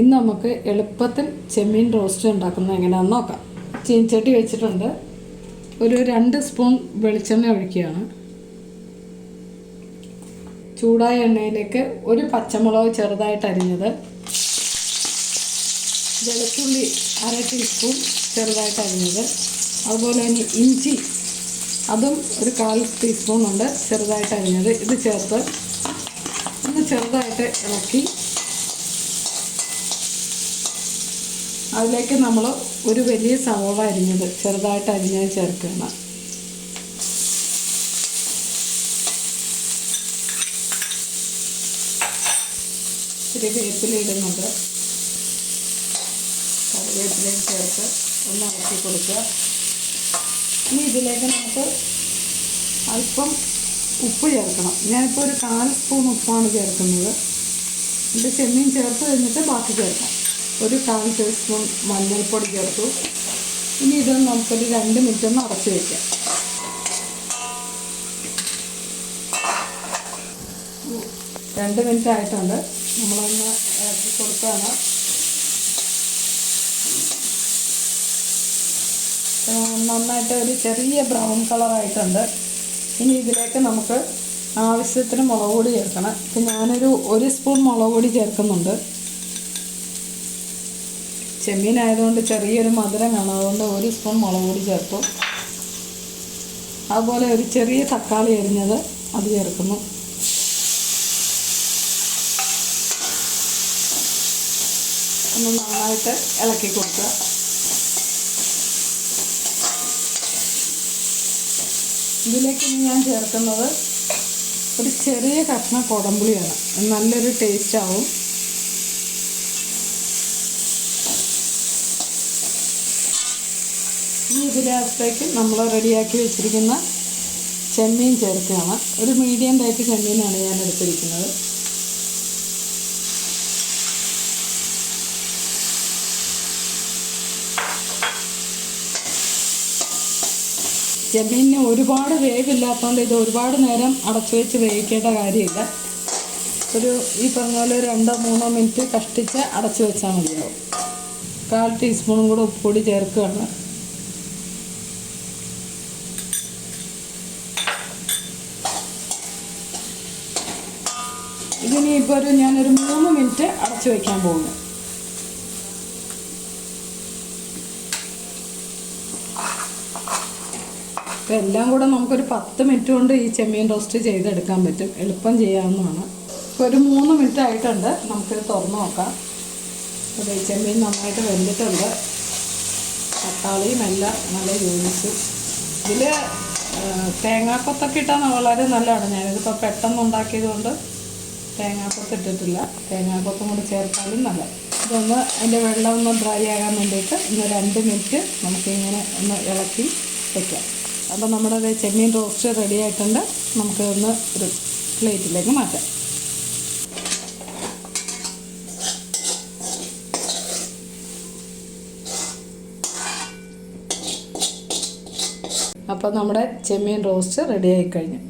ഇന്ന് നമുക്ക് എളുപ്പത്തിൽ ചെമ്മീൻ റോസ്റ്റ് ഉണ്ടാക്കുന്നത് എങ്ങനെയാണെന്ന് നോക്കാം. ചീൻചട്ടി വെച്ചിട്ടുണ്ട്. ഒരു രണ്ട് സ്പൂൺ വെളിച്ചെണ്ണ ഒഴിക്കുകയാണ്. ചൂടായ എണ്ണയിലേക്ക് ഒരു പച്ചമുളക് ചെറുതായിട്ട് അരിഞ്ഞത്. വെളുത്തുള്ളി അര ടീസ്പൂൺ ചെറുതായിട്ട് അരിഞ്ഞത്. അതുപോലെ തന്നെ ഇഞ്ചി അതും ഒരു കാൽ ടീസ്പൂൺ ഉണ്ട് ചെറുതായിട്ട് അരിഞ്ഞത്. ഇത് ചേർത്ത് ഒന്ന് ചെറുതായിട്ട് ഇളക്കി അതിലേക്ക് നമ്മൾ ഒരു വലിയ സവോള അരിഞ്ഞത് ചെറുതായിട്ട് അരിഞ്ഞത് ചേർക്കണം ഇത്തിരി വേപ്പില ഇടുന്നുണ്ട്. കറിവേപ്പിലയും ചേർത്ത് ഒന്ന് ഇളക്കി കൊടുക്കുക. ഇനി ഇതിലേക്ക് നമുക്ക് അല്പം ഉപ്പ് ചേർക്കണം. ഞാനിപ്പോൾ ഒരു കാൽ സ്പൂൺ ഉപ്പാണ് ചേർക്കുന്നത്. ഇത് ചെമ്മീൻ ചേർത്ത് കഴിഞ്ഞിട്ട് ബാക്കി ചേർക്കാം. ഒരു കാൽ ടീസ്പൂൺ മഞ്ഞൾപ്പൊടി ചേർത്തു. ഇനി ഇത് നമുക്കൊരു രണ്ട് മിനിറ്റ് ഒന്ന് അടച്ചു വയ്ക്കാം രണ്ട് മിനിറ്റ് ആയിട്ടുണ്ട്. നമ്മളൊന്ന് ഇറക്കി കൊടുത്താണ് നന്നായിട്ട് ഒരു ചെറിയ ബ്രൗൺ കളറായിട്ടുണ്ട് ഇനി ഇതിലേക്ക് നമുക്ക് ആവശ്യത്തിന് മുളക് പൊടി ചേർക്കണം. ഇപ്പം ഞാനൊരു ഒരു സ്പൂൺ മുളക് പൊടി ചേർക്കുന്നുണ്ട്. ചെമ്മീൻ ആയതുകൊണ്ട് ചെറിയൊരു മധുരം കാണും അതുകൊണ്ട് ഒരു സ്പൂൺ മുളക് പൊടി ചേർത്തു അതുപോലെ ഒരു ചെറിയ തക്കാളി അരിഞ്ഞത് അത് ചേർക്കുന്നു. ഒന്ന് നന്നായിട്ട് ഇളക്കി കൊടുക്കുക. ഇതിലേക്ക് ഞാൻ ചേർക്കുന്നത് ഒരു ചെറിയ കഷ്ണം കൊടമ്പുളിയാണ് നല്ലൊരു ടേസ്റ്റ് ആവും. ഇനി ഇതിനകത്തേക്ക് നമ്മൾ റെഡിയാക്കി വെച്ചിരിക്കുന്ന ചെമ്മീൻ ചേർക്കുകയാണ്. ഒരു മീഡിയം ടൈപ്പ് ചെമ്മീനാണ് ഞാൻ എടുത്തിരിക്കുന്നത്. ചെമ്മീനിന് ഒരുപാട് വേവില്ലാത്തതുകൊണ്ട് ഇത് ഒരുപാട് നേരം അടച്ചു വെച്ച് വേവിക്കേണ്ട കാര്യമില്ല. ഒരു ഈ പറഞ്ഞ പോലെ രണ്ടോ മൂന്നോ മിനിറ്റ് കഷ്ടിച്ച് അടച്ചു വെച്ചാൽ മതിയാവും. കാൽ ടീസ്പൂണും കൂടെ ഉപ്പുപൊടി ചേർക്കുകയാണ്. ഇതിനി ഇപ്പോൾ ഒരു ഞാനൊരു മൂന്ന് മിനിറ്റ് അടച്ചു വയ്ക്കാൻ പോകുന്നു. അപ്പോൾ എല്ലാം കൂടെ നമുക്കൊരു പത്ത് മിനിറ്റ് കൊണ്ട് ഈ ചെമ്മീൻ റോസ്റ്റ് ചെയ്തെടുക്കാൻ പറ്റും. എളുപ്പം ചെയ്യാവുന്നതാണ്. ഇപ്പോൾ ഒരു മൂന്ന് മിനിറ്റ് ആയിട്ടുണ്ട്. നമുക്കിത് തുറന്ന് നോക്കാം. അപ്പോൾ ഈ ചെമ്മീൻ നന്നായിട്ട് വെന്തിട്ടുണ്ട്. തക്കാളിയും എല്ലാം നല്ല യോജിച്ചു ഇതിൽ തേങ്ങാക്കൊത്തൊക്കെ ഇട്ടാൽ വളരെ നല്ലതാണ്. ഞാനിതിപ്പോൾ പെട്ടെന്ന് ഉണ്ടാക്കിയത് കൊണ്ട് തേങ്ങാക്കൊത്ത് ഇട്ടിട്ടില്ല. തേങ്ങാക്കൊത്തും കൂടി ചേർത്താലും നല്ല. ഇതൊന്ന് അതിന്റെ വെള്ളം ഒന്ന് ഡ്രൈ ആകാൻ വേണ്ടിയിട്ട് ഒന്ന് രണ്ട് മിനിറ്റ് നമുക്കിങ്ങനെ ഒന്ന് ഇളക്കി വയ്ക്കാം അപ്പോൾ നമ്മുടെ ചെമ്മീൻ റോസ്റ്റ് റെഡി ആയിട്ടുണ്ട്. നമുക്ക് ഒന്ന് ഒരു പ്ലേറ്റിലേക്ക് മാറ്റാം. അപ്പോൾ നമ്മുടെ ചെമ്മീൻ റോസ്റ്റ് റെഡി ആയി കഴിഞ്ഞു